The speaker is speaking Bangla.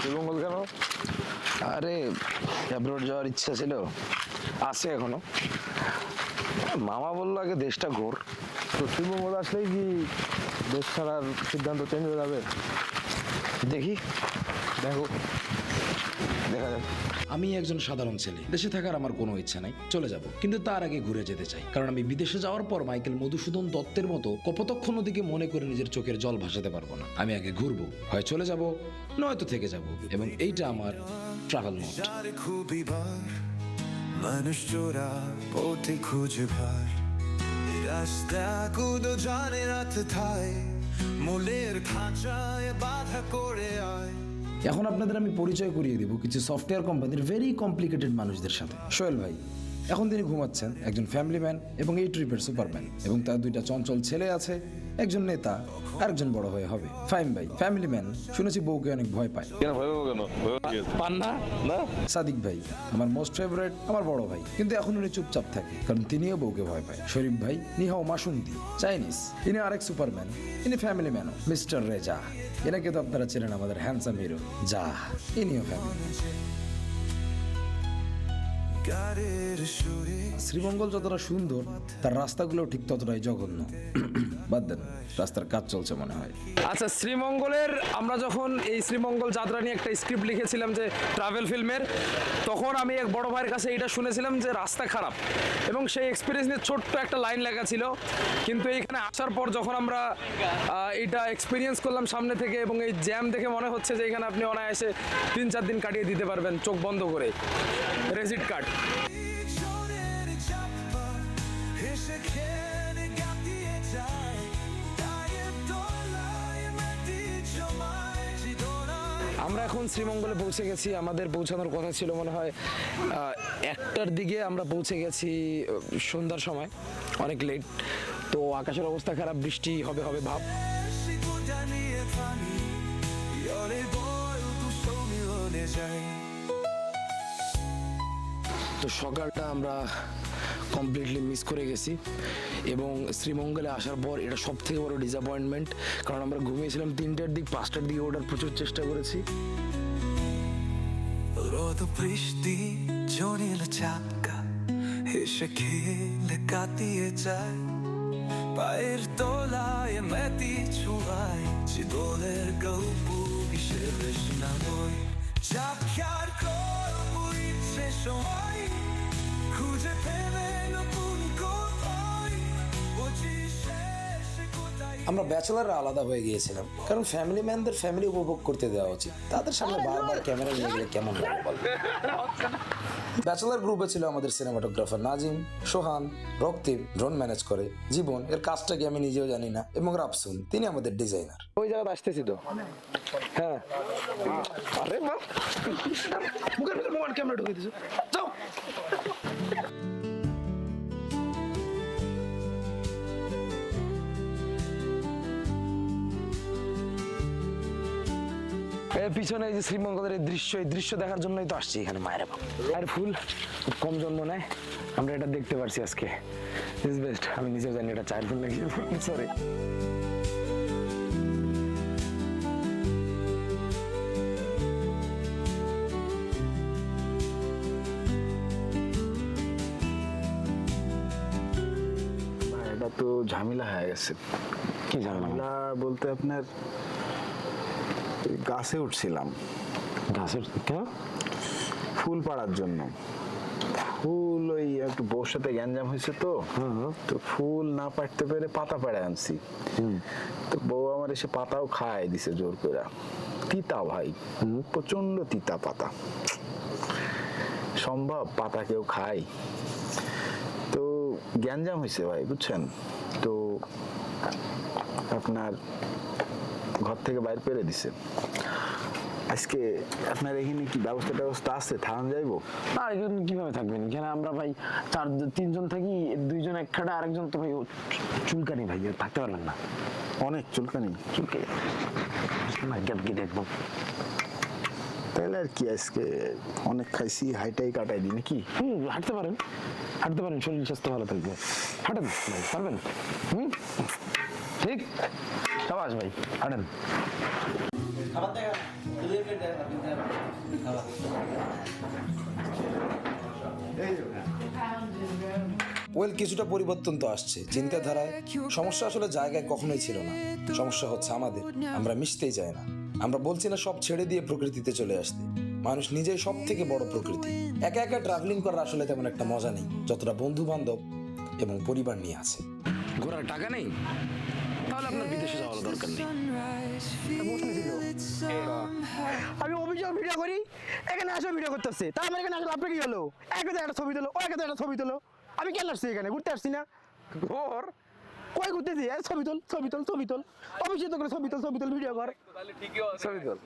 শ্রীমঙ্গল কেন? আরে অ্যাব্রোড যাওয়ার ইচ্ছা ছিল। আছে এখনও। মামা বলল আগে দেশটা ঘোর। তো শ্রীমঙ্গল আসলেই কি দেশ ছাড়ার সিদ্ধান্ত চেঞ্জ হয়ে যাবে? দেখি। দেখো। দেখা যাক। আমি একজন সাধারণ ছেলে। দেশে থাকার আমার কোনো ইচ্ছা নাই, চলে যাব। কিন্তু তার আগে ঘুরে যেতে চাই। কারণ আমি বিদেশে যাওয়ার পর মাইকেল মধুসূদন দত্তের মতো কপতক্ষ নদীকে মনে করে নিজের চোখের জল ভাসাতে পারব না। আমি আগে ঘুরবো, হয় চলে যাব, নয়তো থেকে যাব। এবং এইটা আমার ট্রাভেল মোড মানুষ চোরা পথে খুঁজে ভার রাস্তা কুদো জানে রাত থায় মোলের খাঁচায় বাধা করে আয়। এখন আপনাদের আমি পরিচয় করিয়ে দিব কিছু সফটওয়্যার কোম্পানির ভেরি কমপ্লিকেটেড মানুষদের সাথে। সোহেল ভাই এখন তিনি ঘুমাচ্ছেন একজন ফ্যামিলি ম্যান এবং এই ট্রিপের সুপারম্যান এবং তার দুইটা চঞ্চল ছেলে আছে একজন নেতা আরেকজন বড় হয়ে হবে। ফাইম ভাই ফ্যামিলি ম্যান শুনেছি বউকে অনেক ভয় পায়। কেন ভয় কেন? না। সাদিক ভাই আমার মোস্ট ফেভারিট আমার বড় ভাই। কিন্তু এখন উনি চুপচাপ থাকে কারণ তিনিও বউকে ভয় পায়। শরীফ ভাই নিহাও মাসুন্দি চাইনিজ। ইনি আরেক সুপারম্যান ইনি ফ্যামিলি ম্যানও মিস্টার রেজা। এনাকে তো আপনারা চেনেন আমাদের হ্যান্ডসাম হিরো যা ইনিও ফ্যামিলি শ্রীমঙ্গল যতটা সুন্দর, তার রাস্তাগুলো ঠিক ততটাই জঘন্য। বাদ দেন, রাস্তার কাজ চলছে মনে হয়। আচ্ছা শ্রীমঙ্গলের, আমরা যখন এই শ্রীমঙ্গল যাত্রা নিয়ে একটা স্ক্রিপ্ট লিখেছিলাম যে ট্রাভেল ফিল্মের তখন আমি এক বড় ভাইয়ের কাছে এটা শুনেছিলাম যে রাস্তা খারাপ। এবং সেই এক্সপিরিয়েন্স নিয়ে ছোট্ট একটা লাইন লেখা ছিল। কিন্তু এইখানে আসার পর যখন আমরা এটা এক্সপিরিয়েন্স করলাম সামনে থেকে এবং এই জ্যাম দেখে মনে হচ্ছে যে এখানে আপনি অনায়াসে তিন চার দিন কাটিয়ে দিতে পারবেন চোখ বন্ধ করে। রেজিট কার্ড যায় আমরা এখন শ্রীমঙ্গলে পৌঁছে গেছি। আমাদের পৌঁছানোর কথা ছিল মনে হয় একটার দিকে আমরা পৌঁছে গেছি সন্ধ্যার সময়, অনেক লেট তো আকাশের অবস্থা খারাপ, বৃষ্টি হবে হবে ভাব। 시 তো সকালটা আমরা কমপ্লিটলি মিস করে গেছি এবং শ্রীমঙ্গলে আসার পর এটা সব থেকে বড় ডিসঅ্যাপয়েন্টমেন্ট কারণ আমরা ঘুমিয়েছিলাম তিনটার দিক, পাঁচটার দিকে ওঠার প্রচুর চেষ্টা করেছি। রোদ, বৃষ্টি, জনিল চাপকা হেসে খেলে কাটিয়ে যায়। পায়ের তলায় মেতি ছোঁয়ায় চিদলের গল্প হিসেবে শোনাবই চাপকার করব ইচ্ছে সময় আমরা ব্যাচেলাররা আলাদা হয়ে গিয়েছিলাম। কারণ ফ্যামিলি ম্যানদের ফ্যামিলি উপভোগ করতে দেওয়া উচিত। তাদের সামনে বারবার ক্যামেরা নিয়ে গেলে কেমন লাগে বল? ব্যাচেলার গ্রুপে ছিল আমাদের cinematographer Nazim Sohan Raktim drone manage করে জীবন। এর কাজটা কি আমি নিজেও জানি না এবং রাপসুন তিনি আমাদের ডিজাইনার ওই জায়গাতে আসতেছি তো। হ্যাঁ। আরে বাহ! মুখের ভিতর মোবাইল ক্যামেরা ঢুকে দিছো যাও। এর পিছনে এই যে শ্রীমঙ্গলের এই দৃশ্য এই দৃশ্য দেখার জন্যই তো আসছি এখানে মায়ের বাবা। আর ফুল খুব কম জন্ম নেয়। আমরা এটা দেখতে পারছি আজকে। ইজ বেস্ট আমি নিজেও জানি এটা চায়ের ফুল নাকি। সরি এটা তো ঝামেলা হয়ে গেছে। কি ঝামেলা বলতে আপনার গাছে উঠছিলাম। গাছের ফুল পাড়ার জন্য। ফুল ওই একটু বউর সাথে গ্যাঞ্জাম হয়েছে তো। তো ফুল না পাড়তে পেরে পাতা পাড়ে আনছি। তো বউ আমার এসে পাতাও খায় দিছে জোর করে তিতা ভাই প্রচণ্ড তিতা পাতা। সম্ভব পাতা কেউ খায়। তো গ্যাঞ্জাম হয়েছে ভাই বুঝছেন? তো আপনার ঘর থেকে বাইর করে দিছে। আজকে আপনার এখানে কি ব্যবস্থা ব্যবস্থা আছে? থানা যাইবো? না এখানে কীভাবে থাকবেন? এখানে আমরা ভাই চার তিনজন থাকি দুইজন এক খাটে আরেকজন তো ভাই চুলকানি ভাই থাকতে পারবেন না। অনেক চুলকানি। চুলকানি। গ্যাপ গিয়ে দেখব তাহলে আর কি আজকে অনেক খাইছি হাইটাই কাটাই দিই নাকি? হুম হাঁটতে পারেন। হাঁটতে পারেন শরীর স্বাস্থ্য ভালো থাকবে। হাঁটেন পারবেন? হুম ঠিক। সাবাস ভাই হাঁটেন ওয়েল কিছুটা পরিবর্তন তো আসছে। চিন্তাধারায় সমস্যা আসলে জায়গায় কখনোই ছিল না। সমস্যা হচ্ছে আমাদের আমরা মিশতেই চাই না। আমরা বলছি না সব ছেড়ে দিয়ে প্রকৃতিতে চলে আসতে। মানুষ নিজেই সব থেকে বড় প্রকৃতি। একা একা ট্রাভেলিং করার আসলে তেমন একটা মজা নেই যতটা বন্ধু বান্ধব এবং পরিবার নিয়ে আছে। ঘোরার টাকা নেই? তাহলে আপনার বিদেশে যাওয়ার দরকার নেই। আমি অভিযোগ ভিডিও করি এখানে আসো ভিডিও করতেছে। তা আমার এখানে আসলে আপনার কি হলো? এক একটা ছবি তোলো ওই হাতে একটা ছবি তোলো। আমি কেন আসছি এখানে? ঘুরতে আসছি না। ঘোর? কই ঘুরতেছি ছবি তোল ছবি তোল ছবি তোল। অফিসে তো করে ছবি তোল ছবি তোল ভিডিও কর। ছবি তোল।